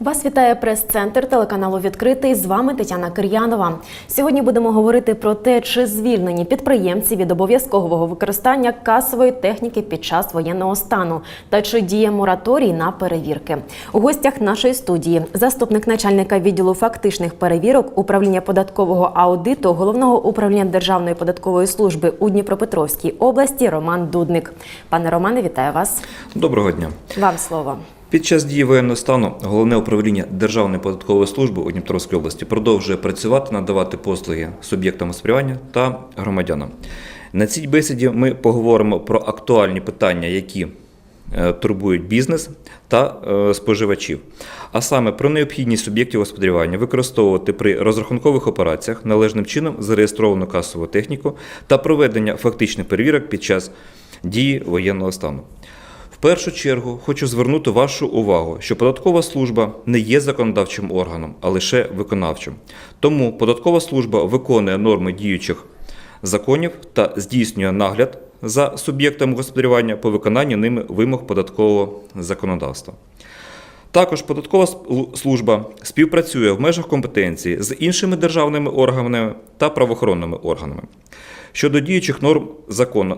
Вас вітає прес-центр телеканалу Відкритий. З вами Тетяна Кир'янова. Сьогодні будемо говорити про те, чи звільнені підприємці від обов'язкового використання касової техніки під час воєнного стану та чи діє мораторій на перевірки. У гостях нашої студії заступник начальника відділу фактичних перевірок управління податкового аудиту головного управління Державної податкової служби у Дніпропетровській області Роман Дудник. Пане Романе, вітаю вас. Доброго дня. Вам слово. Під час дії воєнного стану головне управління Державної податкової служби у Дніпровській області продовжує працювати, надавати послуги суб'єктам господарювання та громадянам. На цій бесіді ми поговоримо про актуальні питання, які е, турбують бізнес та е, споживачів, а саме про необхідність суб'єктів господарювання використовувати при розрахункових операціях належним чином зареєстровану касову техніку та проведення фактичних перевірок під час дії воєнного стану. Першу чергу хочу звернути вашу увагу, що податкова служба не є законодавчим органом, а лише виконавчим. Тому податкова служба виконує норми діючих законів та здійснює нагляд за суб'єктами господарювання по виконанню ними вимог податкового законодавства. Також податкова сл- служба співпрацює в межах компетенції з іншими державними органами та правоохоронними органами. Щодо діючих норм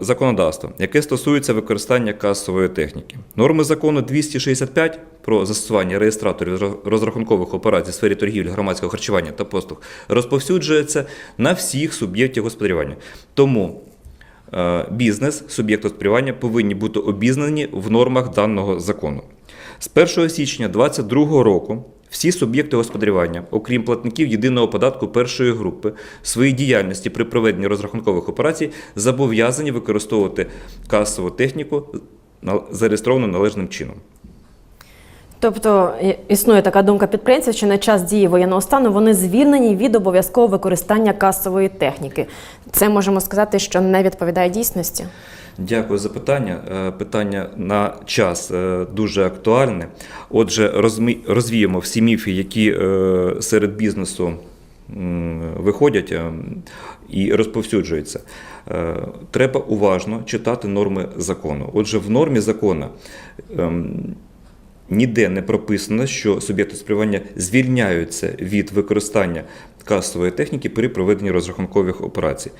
законодавства, яке стосується використання касової техніки. Норми закону 265 про застосування реєстраторів роз- розрахункових операцій в сфері торгівлі, громадського харчування та послуг розповсюджується на всіх суб'єктів господарювання. Тому е, бізнес, суб'єкти господарювання повинні бути обізнані в нормах даного закону. З 1 січня 2022 року всі суб'єкти господарювання, окрім платників єдиного податку першої групи, своїй діяльності при проведенні розрахункових операцій зобов'язані використовувати касову техніку, зареєстровану належним чином. Тобто існує така думка підприємців, що на час дії воєнного стану вони звільнені від обов'язкового використання касової техніки. Це можемо сказати, що не відповідає дійсності. Дякую за питання. Е, Питання на час е, дуже актуальне. Отже, розвіємо всі міфи, які е, серед бізнесу виходять і розповсюджуються. Треба уважно читати норми закону. Отже, в нормі закону ем, Ніде не прописано, що суб'єкти спрямування звільняються від використання касової техніки при проведенні розрахункових операцій.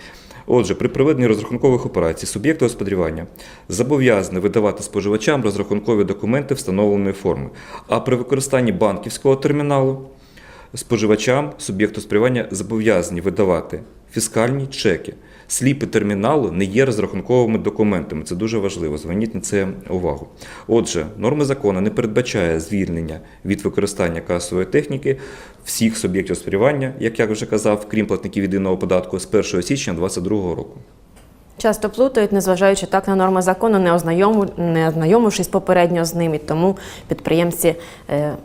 Отже, при проведенні розрахункових операцій суб'єкти господарювання зобов'язані видавати споживачам розрахункові документи встановленої форми. А при використанні банківського терміналу споживачам суб'єкту спрямування зобов'язані видавати фіскальні чеки. Сліпи терміналу не є розрахунковими документами. Це дуже важливо. Зверніть на це увагу. Отже, норми закону не передбачає звільнення від використання касової техніки всіх суб'єктів спрямування, як я вже казав, крім платників єдиного податку з 1 січня 2022 року. Часто плутають, незважаючи так на норми закону, не ознайомившись попередньо з ними, тому підприємці е,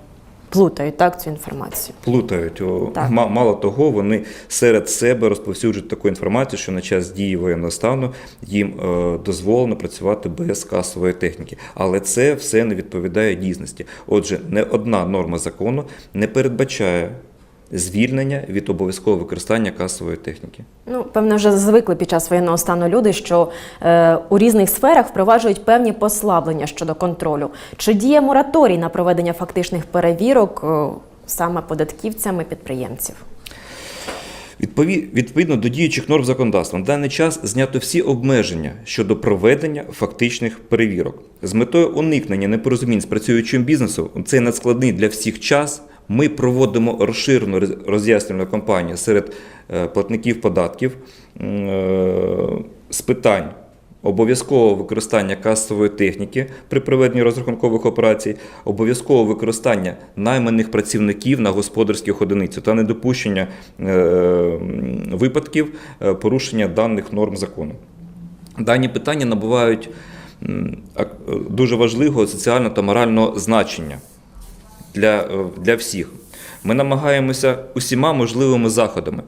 плутають так цю інформацію. Плутають. Так. Мало того, вони серед себе розповсюджують таку інформацію, що на час дії воєнного стану їм е, дозволено працювати без касової техніки. Але це все не відповідає дійсності. Отже, не одна норма закону не передбачає звільнення від обов'язкового використання касової техніки. Ну, певно, вже звикли під час воєнного стану люди, що е, у різних сферах впроваджують певні послаблення щодо контролю. Чи діє мораторій на проведення фактичних перевірок е, саме податківцями підприємців? Відпові- Відповідно до діючих норм законодавства, на даний час знято всі обмеження щодо проведення фактичних перевірок. З метою уникнення непорозумінь з працюючим бізнесом, цей надскладний для всіх час. Ми проводимо розширену роз- роз'яснювальну кампанію серед е, платників податків е, з питань обов'язкового використання касової техніки при проведенні розрахункових операцій, обов'язкового використання найманих працівників на господарських одиницях та недопущення е, випадків порушення даних норм закону. Дані питання набувають дуже важливого соціального та морального значення для, е, для всіх. Ми намагаємося усіма можливими заходами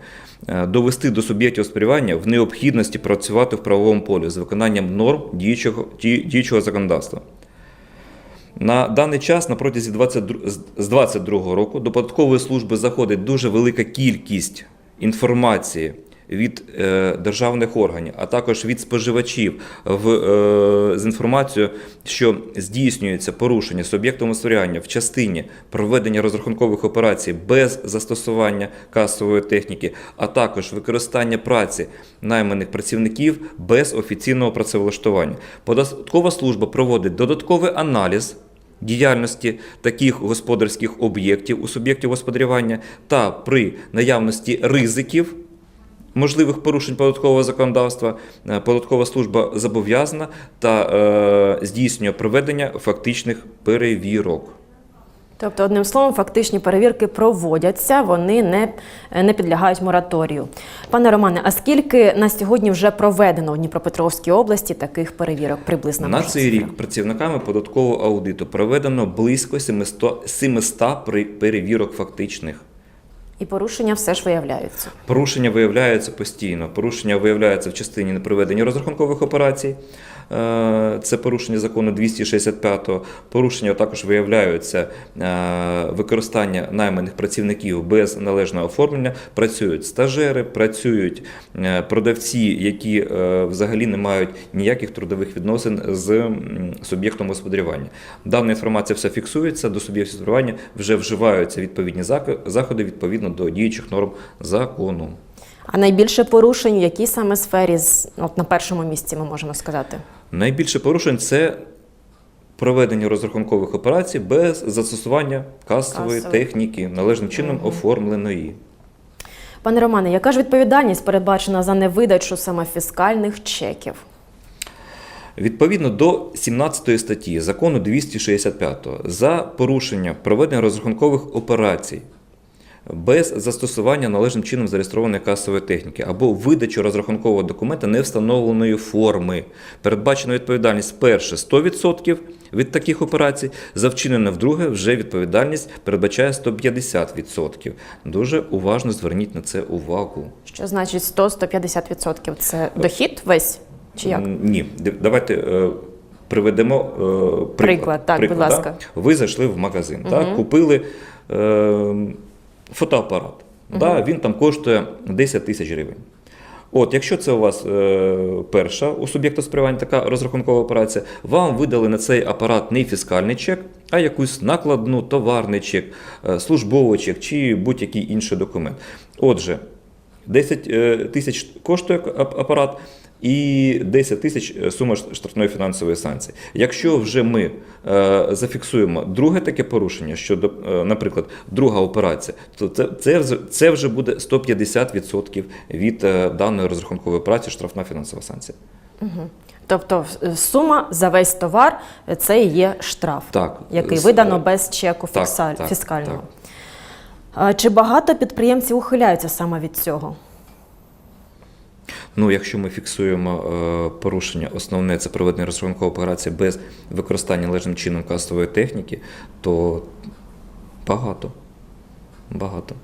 е, довести до суб'єктів спрямування в необхідності працювати в правовому полі з виконанням норм діючого, діючого законодавства. На даний час, на протязі 22, з- з 2022 року, до податкової служби заходить дуже велика кількість інформації від е, державних органів, а також від споживачів в, е, з інформацією, що здійснюється порушення суб'єктом господарювання в частині проведення розрахункових операцій без застосування касової техніки, а також використання праці найманих працівників без офіційного працевлаштування. Податкова служба проводить додатковий аналіз діяльності таких господарських об'єктів у суб'єктів господарювання та при наявності ризиків можливих порушень податкового законодавства е, податкова служба зобов'язана та е, здійснює проведення фактичних перевірок. Тобто, одним словом, фактичні перевірки проводяться, вони не, не підлягають мораторію. Пане Романе, а скільки на сьогодні вже проведено в Дніпропетровській області таких перевірок приблизно? На цей цифра? рік працівниками податкового аудиту проведено близько 700, 700 при- перевірок фактичних. І порушення все ж виявляються. Порушення виявляються постійно. Порушення виявляються в частині непроведення розрахункових операцій. Е, Це порушення закону 265-го. Порушення також виявляються е, використання найманих працівників без належного оформлення. Працюють стажери, працюють е, продавці, які взагалі не мають ніяких трудових відносин з суб'єктом господарювання. Дана інформація все фіксується, до суб'єктів господарювання вже вживаються відповідні заходи відповідно до діючих норм закону. А найбільше порушень в якій саме сфері от на першому місці ми можемо сказати? Найбільше порушень це проведення розрахункових операцій без застосування касової Касової. техніки, належним чином оформленої. Пане Романе, яка ж відповідальність передбачена за невидачу саме фіскальних чеків? Відповідно до 17 статті закону 265 за порушення проведення розрахункових операцій без застосування належним чином зареєстрованої касової техніки або видачу розрахункового документа невстановленої форми. Передбачена відповідальність перше 100% від таких операцій, за вчинене вдруге вже відповідальність передбачає 150%. Дуже уважно зверніть на це увагу. Що значить 100-150%? Це дохід весь? Чи як? Ні, давайте е, приведемо е, приклад. Приклад, так, будь ласка. да? Ви зайшли в магазин, так, купили е, фотоапарат. Да, він там коштує 10 тисяч гривень. От, якщо це у вас е, перша у суб'єкта сприймання така розрахункова операція, вам видали на цей апарат не фіскальний чек, а якусь накладну, товарний чек, е, службовий чек чи будь-який інший документ. Отже, 10 е, тисяч коштує апарат і 10 тисяч е, сума штрафної фінансової санкції. Якщо вже ми е, зафіксуємо друге таке порушення, щодо, е, наприклад, друга операція, то це, це, вже буде 150% від даної розрахункової праці штрафна фінансова санкція. Тобто е, сума за весь товар це і є штраф, Так. який видано без чеку так, фікса- так, фіскального. так. Чи багато підприємців ухиляються саме від цього? Ну, якщо ми фіксуємо е, порушення, основне це проведення розрахункової операції без використання належним чином касової техніки, то багато. Багато.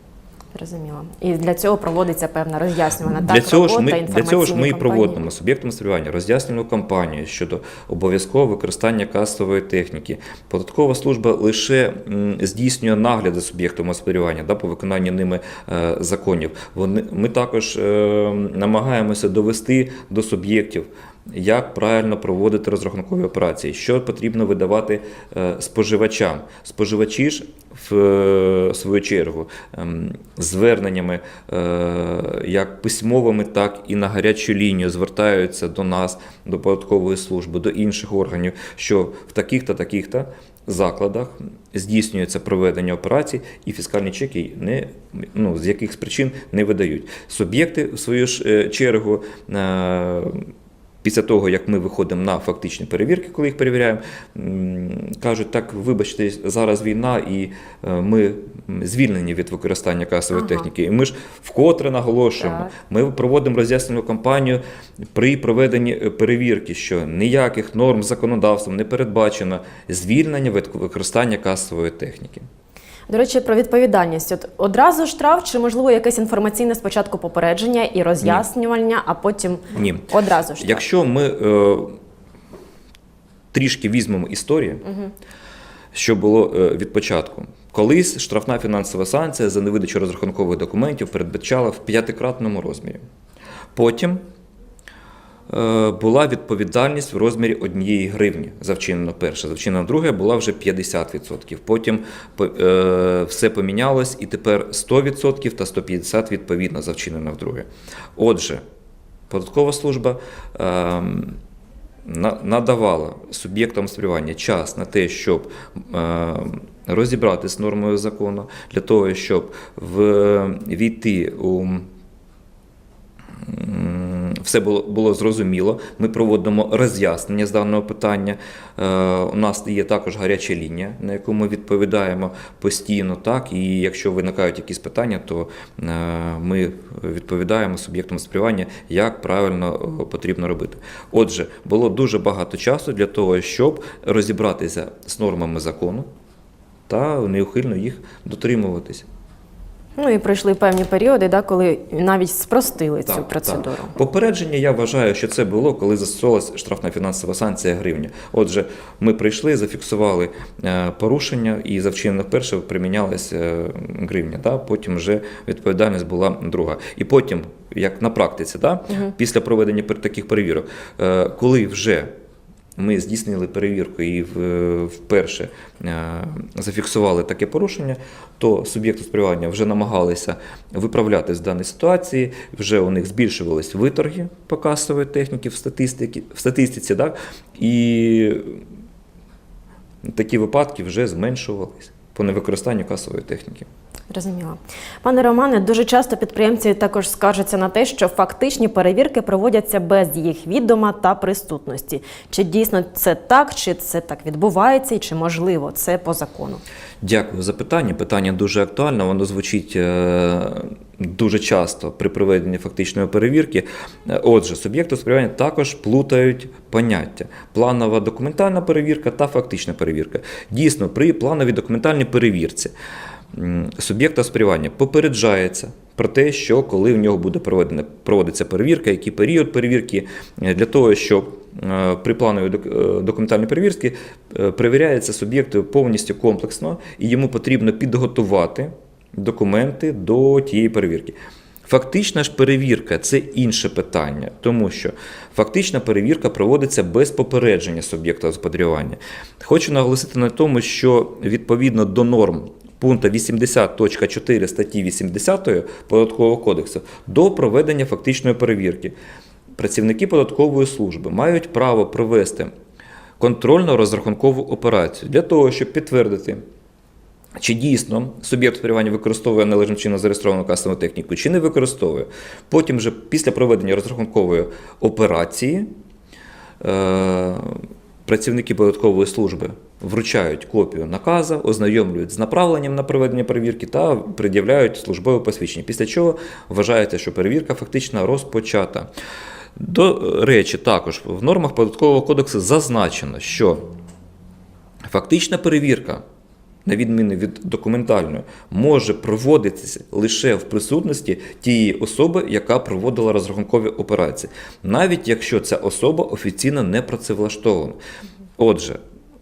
Зрозуміло. І для цього проводиться певна роз'яснювальна Для так, цього, ж ми, для цього ж ми і проводимо суб'єктом спрямування роз'яснювальну кампанію щодо обов'язкового використання касової техніки. Податкова служба лише здійснює нагляд за суб'єктом господарювання да, по виконанню ними е, законів. Вони, ми також е, намагаємося довести до суб'єктів. Як правильно проводити розрахункові операції, що потрібно видавати е, споживачам? Споживачі ж в е, свою чергу ем, зверненнями е, як письмовими, так і на гарячу лінію звертаються до нас, до податкової служби, до інших органів, що в таких-то таких-то закладах здійснюється проведення операцій, і фіскальні чеки не ну з яких причин не видають. Суб'єкти в свою ж чергу. Після того, як ми виходимо на фактичні перевірки, коли їх перевіряємо, кажуть, так, вибачте, зараз війна, і е, ми звільнені від використання касової Ага. техніки. І ми ж вкотре наголошуємо, Так. ми проводимо роз'яснену кампанію при проведенні е, перевірки, що ніяких норм законодавством не передбачено звільнення від використання касової техніки. До речі, про відповідальність. От одразу штраф, чи можливо якесь інформаційне спочатку попередження і роз'яснювання, а потім Ні. одразу штраф. Якщо ми е, трішки візьмемо історію, що було е, від початку. Колись штрафна фінансова санкція за невидачу розрахункових документів передбачала в п'ятикратному розмірі. Потім була відповідальність в розмірі однієї гривні за вчинено перше. За вчинено друге була вже 50%. Потім е, все помінялось і тепер 100% та 150% відповідно за вчинено вдруге. Отже, податкова служба. ем, надавала суб'єктам спрямування час на те, щоб е, розібратися з нормою закону, для того, щоб війти у все було, було зрозуміло. Ми проводимо роз'яснення з даного питання. Е, у нас є також гаряча лінія, на яку ми відповідаємо постійно. Так, і якщо виникають якісь питання, то е, ми відповідаємо суб'єктам спрямування, як правильно е, потрібно робити. Отже, було дуже багато часу для того, щоб розібратися з нормами закону та неухильно їх дотримуватися. Ну і пройшли певні періоди, да, коли навіть спростили цю процедуру. Так. Попередження я вважаю, що це було, коли застосовувалася штрафна фінансова санкція гривня. Отже, ми прийшли, зафіксували е, порушення і за вчинено перше примінялася е, гривня. Да? Потім вже відповідальність була друга. І потім, як на практиці, да? після проведення таких перевірок, е, коли вже ми здійснили перевірку і вперше е, зафіксували таке порушення, то суб'єкти спрямування вже намагалися виправляти з даної ситуації, вже у них збільшувались виторги по касової техніки в, статистиці, в статистиці, так? і такі випадки вже зменшувались по невикористанню касової техніки. Розуміло. Пане Романе, дуже часто підприємці також скаржаться на те, що фактичні перевірки проводяться без їх відома та присутності. Чи дійсно це так, чи це так відбувається, і чи можливо це по закону? Дякую за питання. Питання дуже актуальне. Воно звучить е, дуже часто при проведенні фактичної перевірки. Е, Отже, суб'єкти спрямування також плутають поняття: планова документальна перевірка та фактична перевірка. Дійсно, при плановій документальній перевірці суб'єкта спрямування попереджається. Про те, що коли в нього буде проведена проводиться перевірка, який період перевірки, е, для того, щоб е, при плановій док- документальній перевірці перевіряється суб'єкт повністю комплексно, і йому потрібно підготувати документи до тієї перевірки. Фактична ж перевірка це інше питання, тому що фактична перевірка проводиться без попередження суб'єкта господарювання. Хочу наголосити на тому, що відповідно до норм пункту 80.4 статті 80 Податкового кодексу до проведення фактичної перевірки працівники податкової служби мають право провести контрольно-розрахункову операцію для того, щоб підтвердити. Чи дійсно суб'єкт споживання використовує належним чином зареєстровану касову техніку, чи не використовує. Потім, вже після проведення розрахункової операції, е, працівники податкової служби вручають копію наказу, ознайомлюють з направленням на проведення перевірки та пред'являють службове посвідчення. Після чого вважається, що перевірка фактично розпочата. До речі, також в нормах податкового кодексу зазначено, що фактична перевірка на відміну від документальної, може проводитися лише в присутності тієї особи, яка проводила розрахункові операції, навіть якщо ця особа офіційно не працевлаштована. Отже,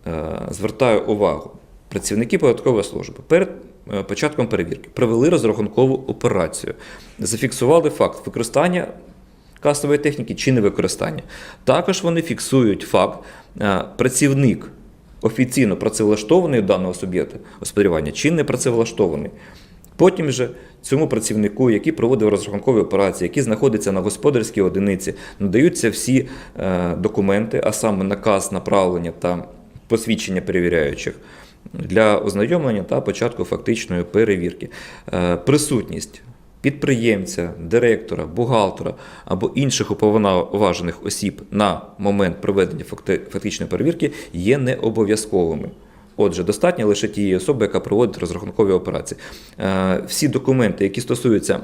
е, звертаю увагу, працівники податкової служби перед е, початком перевірки провели розрахункову операцію, зафіксували факт використання касової техніки чи невикористання. Також вони фіксують факт, е, працівник офіційно працевлаштований даного суб'єкта господарювання чи не працевлаштований. Потім же цьому працівнику, який проводив розрахункові операції, який знаходиться на господарській одиниці, надаються всі е, документи, а саме наказ направлення та посвідчення перевіряючих для ознайомлення та початку фактичної перевірки. Е, присутність підприємця, директора, бухгалтера або інших уповноважених осіб на момент проведення факти- фактичної перевірки є не обов'язковими. Отже, достатньо лише тієї особи, яка проводить розрахункові операції. Е, Всі документи, які стосуються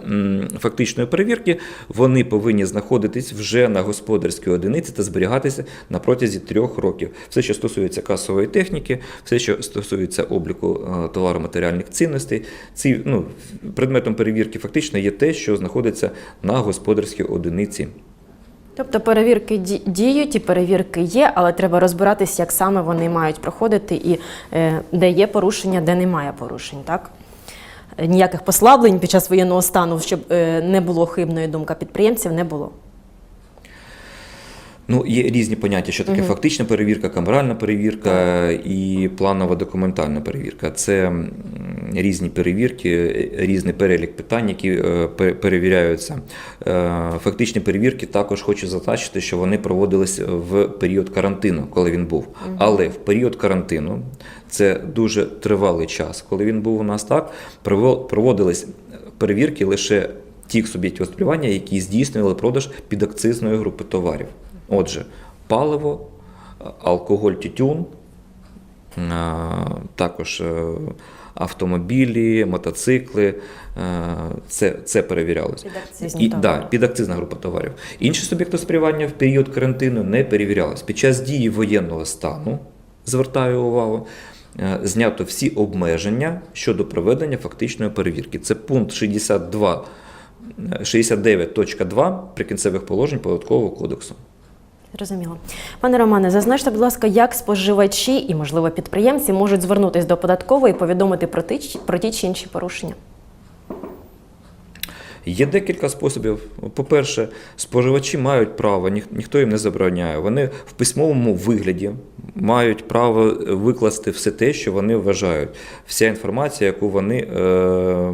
фактичної перевірки, вони повинні знаходитись вже на господарській одиниці та зберігатися на протязі трьох років. Все, що стосується касової техніки, все, що стосується обліку е, товаро-матеріальних цінностей, ці ну, предметом перевірки фактично є те, що знаходиться на господарській одиниці. Тобто перевірки діють і перевірки є, але треба розбиратися, як саме вони мають проходити і е, де є порушення, де немає порушень, так? Е, Ніяких послаблень під час воєнного стану, щоб е, не було хибної думка підприємців, не було. Ну, є різні поняття, що таке фактична перевірка, камеральна перевірка і планова документальна перевірка. Це різні перевірки, різний перелік питань, які е, перевіряються. Е, Фактичні перевірки також хочу зазначити, що вони проводились в період карантину, коли він був. Але в період карантину це дуже тривалий час, коли він був у нас так, проводились перевірки лише тих суб'єктів господарювання, які здійснювали продаж підакцизної групи товарів. Отже, паливо, алкоголь, тютюн, е, також автомобілі, мотоцикли. е, Це, це перевірялося. Підакцизні І, да, підакцизна група товарів. Інші суб'єкти сприймання в період карантину не перевірялись. Під час дії воєнного стану, звертаю увагу, е, знято всі обмеження щодо проведення фактичної перевірки. Це пункт 62, е, 69.2 прикінцевих положень Податкового кодексу. Зрозуміло. Пане Романе, зазначте, будь ласка, як споживачі і, можливо, підприємці можуть звернутися до податкової і повідомити про ті, про ті чи інші порушення. Є декілька способів. По-перше, споживачі мають право, ніх- ніхто їм не забороняє. Вони в письмовому вигляді мають право викласти все те, що вони вважають. Вся інформація, яку вони е,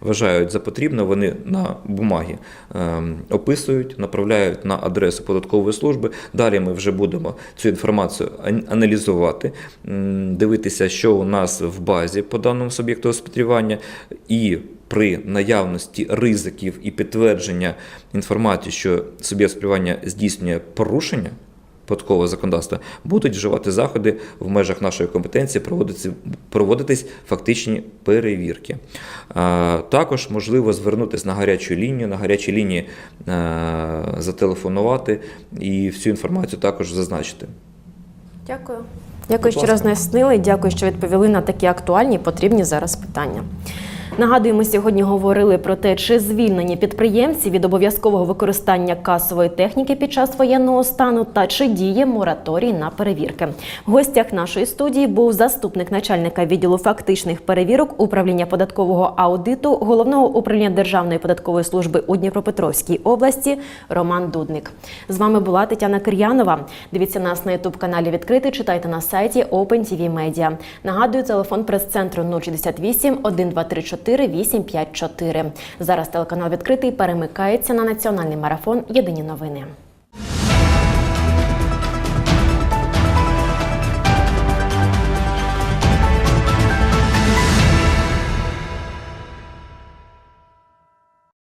вважають за потрібне, вони на бумагі е, описують, направляють на адресу податкової служби. Далі ми вже будемо цю інформацію ан- аналізувати, дивитися, що у нас в базі по даному суб'єкту господарювання, і при наявності ризиків і підтвердження інформації, що суб'єкт споживання здійснює порушення податкового законодавства, будуть вживати заходи в межах нашої компетенції, проводитись, проводитись фактичні перевірки. Також можливо звернутися на гарячу лінію, на гарячій лінії е, зателефонувати і всю інформацію також зазначити. Дякую. Дякую, що роз'яснили. Дякую, що відповіли на такі актуальні і потрібні зараз питання. Нагадую, ми сьогодні говорили про те, чи звільнені підприємці від обов'язкового використання касової техніки під час воєнного стану та чи діє мораторій на перевірки. В гостях нашої студії був заступник начальника відділу фактичних перевірок управління податкового аудиту головного управління Державної податкової служби у Дніпропетровській області Роман Дудник. З вами була Тетяна Кир'янова. Дивіться нас на ютуб каналі відкритий. Читайте на сайті OpenTV Media. Нагадую, телефон прес-центру 068 1234 854. Зараз телеканал відкритий перемикається на національний марафон Єдині новини.